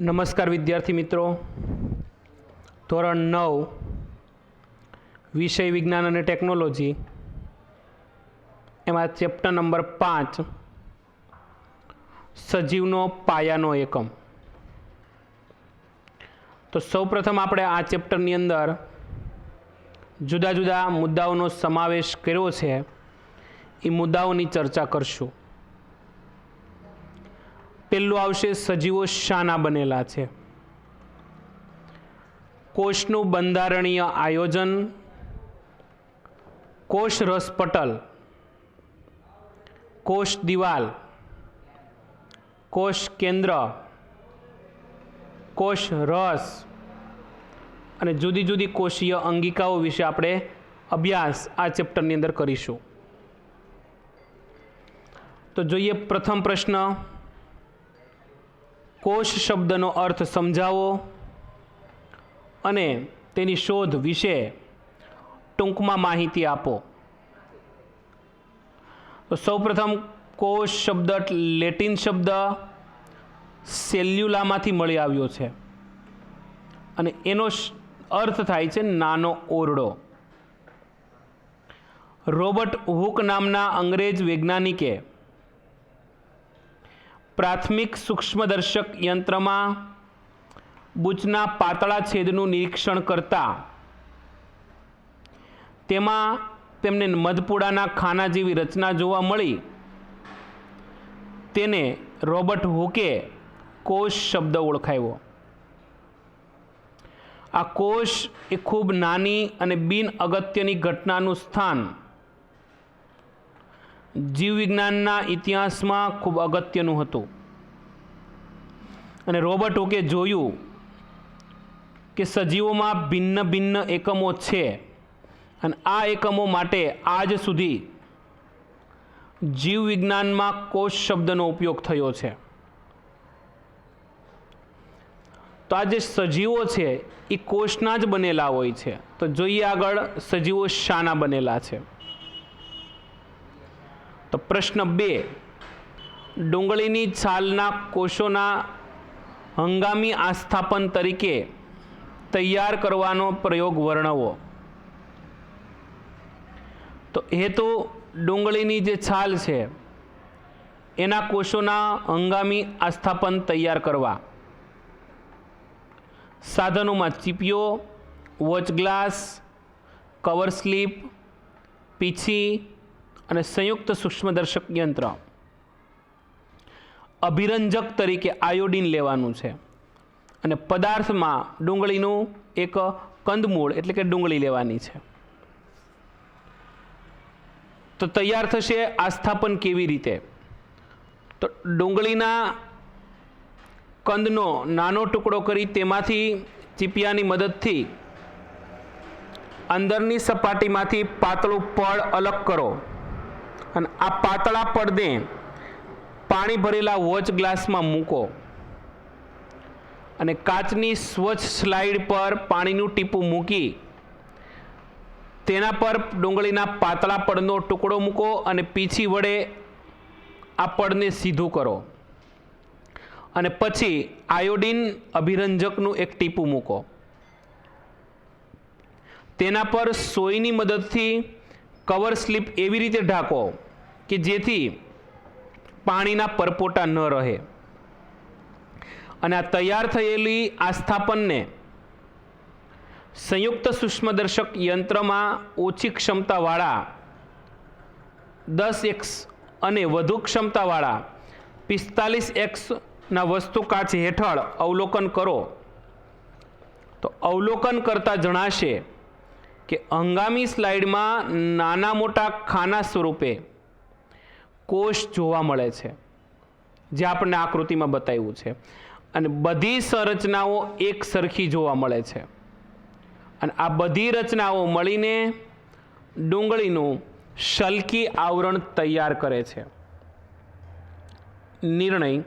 નમસ્કાર વિદ્યાર્થી મિત્રો. ધોરણ નવ, વિષય વિજ્ઞાન અને ટેકનોલોજી. એમાં ચેપ્ટર નંબર પાંચ, સજીવનો પાયાનો એકમ. તો સૌપ્રથમ આપણે આ ચેપ્ટરની અંદર જુદા જુદા મુદ્દાઓનો સમાવેશ કર્યો છે. એ મુદ્દાઓની ચર્ચા કરશું. પેલું આવશે સજીવો શાના બનેલા છે. કોષનું બંધારણીય આયોજન, કોષ રસપટલ કોષ દિવાલ, કોષ કેન્દ્ર, કોષ રસ અને જુદી જુદી કોષીય અંગિકાઓ વિશે આપણે અભ્યાસ આ ચેપ્ટરની અંદર કરીશું. તો જોઈએ પ્રથમ પ્રશ્ન કોષ શબ્દનો અર્થ સમજાવો અને તેની શોધ વિશે ટૂંકમાં માહિતી આપો. તો સૌપ્રથમ કોષ શબ્દ લેટિન શબ્દ સેલ્યુલામાંથી મળી આવ્યો છે. અને એનો અર્થ થાય છે નાનો ઓરડો. રોબર્ટ હુક નામના અંગ્રેજ વૈજ્ઞાનિકે પ્રાથમિક સૂક્ષ્મદર્શક યંત્રમાં બૂચના પાતળા છેદનું નિરીક્ષણ કરતા તેમાં તેમને મધપુડાના ખાના જેવી રચના જોવા મળી. તેને રોબર્ટ હુકે કોષ શબ્દ ઓળખાવ્યો આ કોષ એ ખૂબ નાની અને બિન અગત્યની ઘટનાનું સ્થાન જીવવિજ્ઞાનના ઇતિહાસમાં ખૂબ અગત્યનું હતું. અને રોબર્ટ ઓકે જોયું કે સજીવોમાં ભિન્ન ભિન્ન એકમો છે અને આ એકમો માટે આજ સુધી જીવવિજ્ઞાનમાં કોષ શબ્દનો ઉપયોગ થયો છે. તો આ જે સજીવો છે, એ કોષના જ બનેલા હોય છે. તો જોઈએ આગળ સજીવો શાના બનેલા છે. તો પ્રશ્ન બે. ડુંગળીની છાલના કોષોના હંગામી આસ્થાપન તરીકે તૈયાર કરવાનો પ્રયોગ વર્ણવો. તો હેતુ ડુંગળીની જે છાલ છે, એના કોષોના હંગામી આસ્થાપન તૈયાર કરવા. સાધનોમાં ચીપિયો, વોચ ગ્લાસ, કવર સ્લીપ, પીછી અને સંયુક્ત સૂક્ષ્મદર્શક યંત્ર. અભિરંજક તરીકે આયોડિન લેવાનું છે. અને પદાર્થમાં ડુંગળીનું એક કંદમૂળ એટલે કે ડુંગળી લેવાની છે. તો તૈયાર થશે આસ્થાપન કેવી રીતે? તો ડુંગળીના કંદનો નાનો ટુકડો કરી તેમાંથી ચીપિયાની મદદથી અંદરની સપાટીમાંથી પાતળું પડ અલગ કરો. અને આ પાતળા પડને પાણી ભરેલા વોચ ગ્લાસમાં મૂકો. અને કાચની સ્વચ્છ સ્લાઇડ પર પાણીનું ટીપું મૂકી તેના પર ડુંગળીના પાતળા પડનો ટુકડો મૂકો અને પીછી વડે આ પડને સીધું કરો. અને પછી આયોડિન અભિરંજકનું એક ટીપું મૂકો. તેના પર સોયની મદદથી કવર સ્લીપ એવી રીતે ઢાંકો. કે જેથી પાણીના પરપોટા ન રહે. અને આ તૈયાર થયેલી આસ્થાપનને સંયુક્ત સૂક્ષ્મદર્શક યંત્રમાં ઓછી ક્ષમતાવાળા દસ એક્સ અને વધુ ક્ષમતાવાળા પિસ્તાલીસ એક્સના વસ્તુ કાચ હેઠળ અવલોકન કરો. તો અવલોકન કરતાં જણાશે કે હંગામી સ્લાઇડમાં નાના મોટા ખાના સ્વરૂપે કોષ જોવા મળે છે, જે આપણને આકૃતિમાં બતાવ્યું છે. અને બધી સંરચનાઓ એક સરખી જોવા મળે છે. અને આ બધી રચનાઓ મળીને ડુંગળીનું શલકી આવરણ તૈયાર કરે છે. નિર્ણય,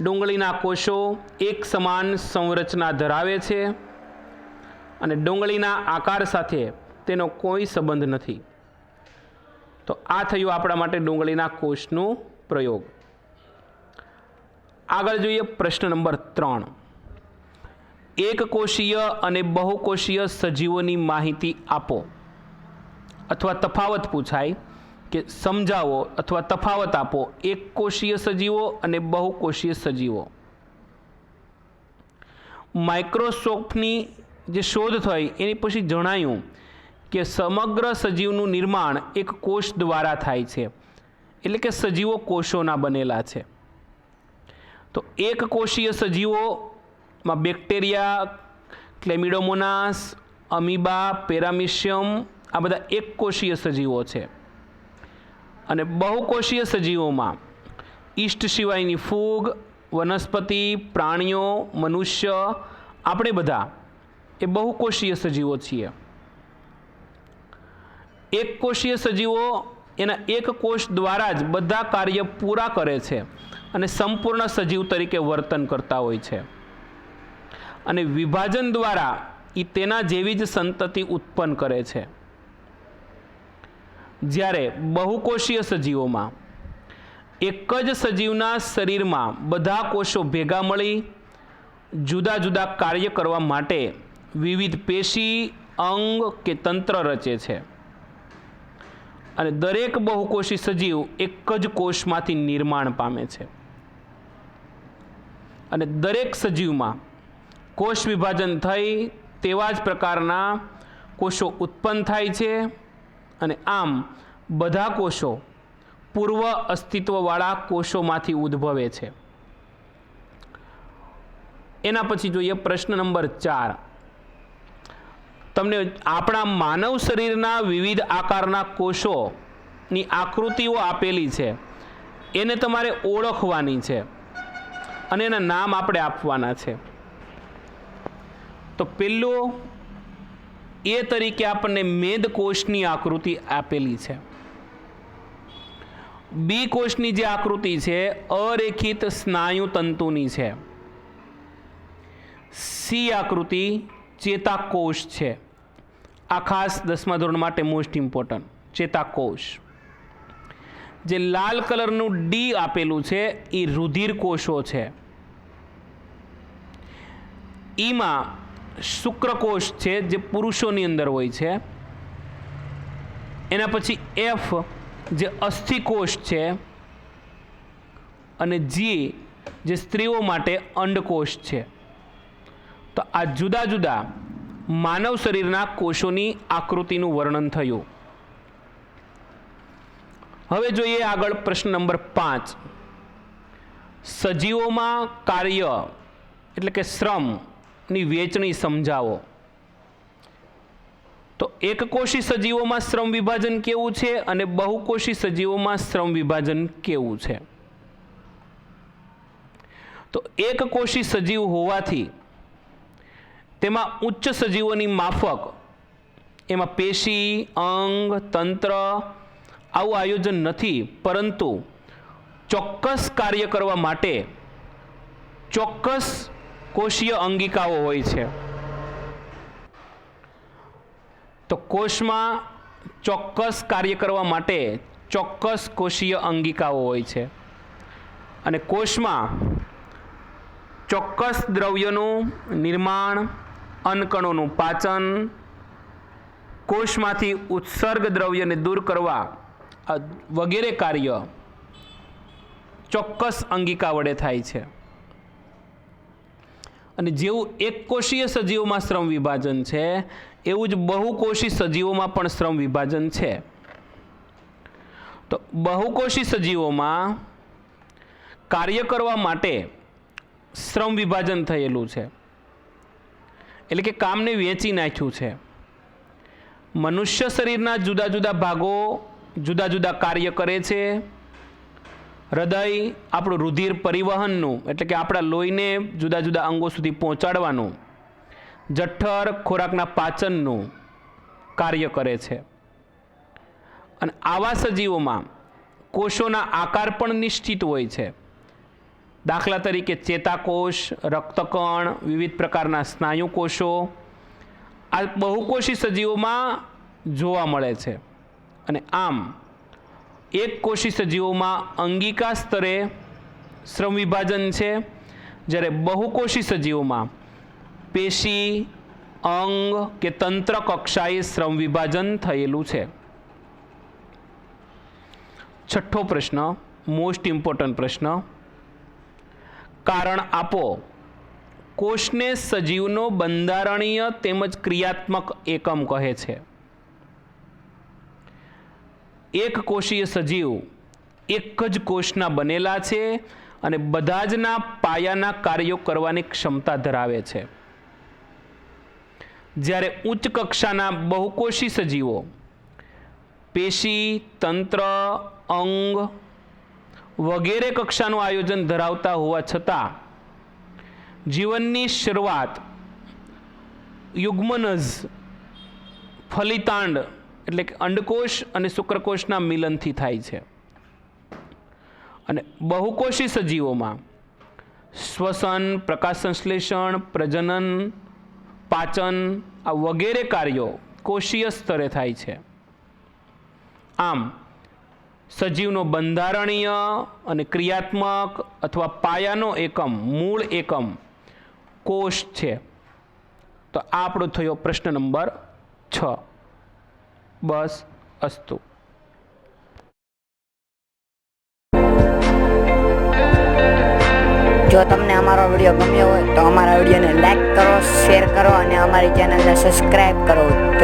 ડુંગળીના કોષો એક સમાન સંરચના ધરાવે છે અને ડુંગળીના આકાર સાથે તેનો કોઈ સંબંધ નથી. તો આ થયું આપણા માટે ડુંગળીના કોષનું પ્રયોગ. આગળ જોઈએ પ્રશ્ન નંબર ત્રણ. એક કોષીય અને બહુકોષીય સજીવોની માહિતી આપો. અથવા તફાવત પૂછાય કે સમજાવો અથવા તફાવત આપો એક કોષીય સજીવો અને બહુકોષીય સજીવો. માઇક્રોસોફ્ટની જે શોધ થઈ એની પછી જણાયું કે સમગ્ર સજીવનું નિર્માણ એક કોષ દ્વારા થાય છે. એટલે કે સજીવો કોષોના બનેલા છે. તો એક કોષીય સજીવોમાં બેક્ટેરિયા, ક્લેમિડોમોનાસ, અમીબા, પેરામિશિયમ આ બધા એક કોષીય સજીવો છે. અને બહુકોષીય સજીવોમાં ઈષ્ટ સિવાયની ફૂગ, વનસ્પતિ, પ્રાણીઓ, મનુષ્ય, આપણે બધા એ બહુકોષીય સજીવો છીએ. એક કોષીય સજીવો એના એક કોષ દ્વારા જ બધા કાર્ય પૂરા કરે છે અને સંપૂર્ણ સજીવ તરીકે વર્તન કરતા હોય છે. અને વિભાજન દ્વારા એ તેના જેવી જ સંતતિ ઉત્પન્ન કરે છે. જ્યારે બહુકોષીય સજીવોમાં એક જ સજીવના શરીરમાં બધા કોષો ભેગા મળી જુદા જુદા કાર્ય કરવા માટે વિવિધ પેશી, અંગ કે તંત્ર રચે છે. અને દરેક બહુકોષી સજીવ એક જ કોષમાંથી નિર્માણ પામે છે. અને દરેક સજીવમાં કોષ વિભાજન થઈ તેવા જ પ્રકારના કોષો ઉત્પન્ન થાય છે અને આમ બધા કોષો પૂર્વ અસ્તિત્વવાળા કોષોમાંથી ઉદ્ભવે છે. એના પછી જોઈએ પ્રશ્ન નંબર ચાર. તમને આપણા માનવ શરીરના વિવિધ આકારના કોષોની આકૃતિઓ આપેલી છે. એને તમારે ઓળખવાની છે અને એના નામ આપણે આપવાના છે. તો પેલું એ તરીકે આપણને મેદકોષની આકૃતિ આપેલી છે. બી કોષની જે આકૃતિ છે, અરેખિત સ્નાયુ તંતુની છે. સી આકૃતિ ચેતાકોષ છે. આ ખાસ દસમા ધોરણ માટે મોસ્ટ ઇમ્પોર્ટન્ટ ચેતાકોષ. જે લાલ કલરનું ડી આપેલું છે એ રુધિર કોષો છે. ઈમાં શુક્રકોષ છે, જે પુરુષોની અંદર હોય છે. એના પછી એફ જે અસ્થિકોષ છે, અને જી જે સ્ત્રીઓ માટે અંડકોષ છે. તો આ જુદા જુદા માનવ શરીરના કોષોની આકૃતિનું વર્ણન થયું. હવે જોઈએ આગળ પ્રશ્ન નંબર પાંચ. સજીવોમાં કાર્ય, એટલે કે શ્રમની વેચણી સમજાવો. તો એકકોષી સજીવોમાં શ્રમ વિભાજન કેવું છે અને બહુકોષી સજીવોમાં શ્રમ વિભાજન કેવું છે? તો એકકોષી સજીવ હોવાથી તેમાં ઉચ્ચ સજીવોની માફક, એમાં પેશી, અંગ, તંત્ર આવું આયોજન નથી, પરંતુ ચોક્કસ કાર્ય કરવા માટે ચોક્કસ કોષીય અંગિકાઓ હોય છે. તો કોષમાં ચોક્કસ કાર્ય કરવા માટે ચોક્કસ કોષીય અંગિકાઓ હોય છે. અને કોષમાં ચોક્કસ દ્રવ્યનું નિર્માણ અન્નકણોનું પાચન, કોષમાંથી ઉત્સર્ગ દ્રવ્યને દૂર કરવા વગેરે કાર્ય ચોક્કસ અંગિકા વડે થાય છે. અને જેવું એક કોષીય સજીવોમાં શ્રમ વિભાજન છે, એવું જ બહુકોષી સજીવોમાં પણ શ્રમ વિભાજન છે. તો બહુકોષી સજીવોમાં કાર્ય કરવા માટે શ્રમ વિભાજન થયેલું છે. એટલે કે કામને વેચી નાખ્યું છે. મનુષ્ય શરીરના જુદા જુદા ભાગો જુદા જુદા કાર્ય કરે છે. હૃદય આપણું રુધિર પરિવહનનું, એટલે કે આપણા લોહીને જુદા જુદા અંગો સુધી પહોંચાડવાનું જઠ્ઠર ખોરાકના પાચનનું કાર્ય કરે છે. અને આવા સજીવોમાં કોષોના આકાર પણ નિશ્ચિત હોય છે. દાખલા તરીકે ચેતાકોષ, રક્તકણ, વિવિધ પ્રકારના સ્નાયુ કોષો આ બહુકોષી સજીવોમાં જોવા મળે છે. અને આમ, એક કોષી સજીવોમાં અંગિકા સ્તરે શ્રમ વિભાજન છે, જ્યારે બહુકોષી સજીવોમાં પેશી, અંગ કે તંત્ર કક્ષાએ શ્રમ વિભાજન થયેલું છે. છઠ્ઠો પ્રશ્ન મોસ્ટ ઇમ્પોર્ટન્ટ પ્રશ્ન કારણ આપો. કોષને સજીવનો બંધારણીય તેમજ ક્રિયાત્મક એકમ કહે છે. એક કોષીય સજીવ એક જ કોષના બનેલા છે અને બધા જના પાયાના કાર્યો કરવાની ક્ષમતા ધરાવે છે. જ્યારે ઉચ્ચ કક્ષાના બહુકોષી સજીવો પેશી, તંત્ર, અંગ વગેરે કક્ષાનું આયોજન ધરાવતા હોવા છતાં, જીવનની શરૂઆત યુગ્મનઝ ફલિતાંડ એટલે કે અંડકોષ અને શુક્રકોષના મિલનથી થાય છે. અને બહુકોષી સજીવોમાં શ્વસન પ્રકાશ સંશ્લેષણ પ્રજનન, પાચન, આ વગેરે કાર્યો કોષીય સ્તરે થાય છે. આમ સજીવનો બંધારણીય અને ક્રિયાત્મક અથવા પાયાનો એકમ, મૂળ એકમ કોષ છે. તો આપણો થયો પ્રશ્ન નંબર છ. બસ અસ્તુ. જો તમને અમારો વીડિયો ગમ્યો હોય તો અમારા વિડીયોને લાઈક કરો શેર કરો અને અમારી ચેનલને સબસ્ક્રાઈબ કરો.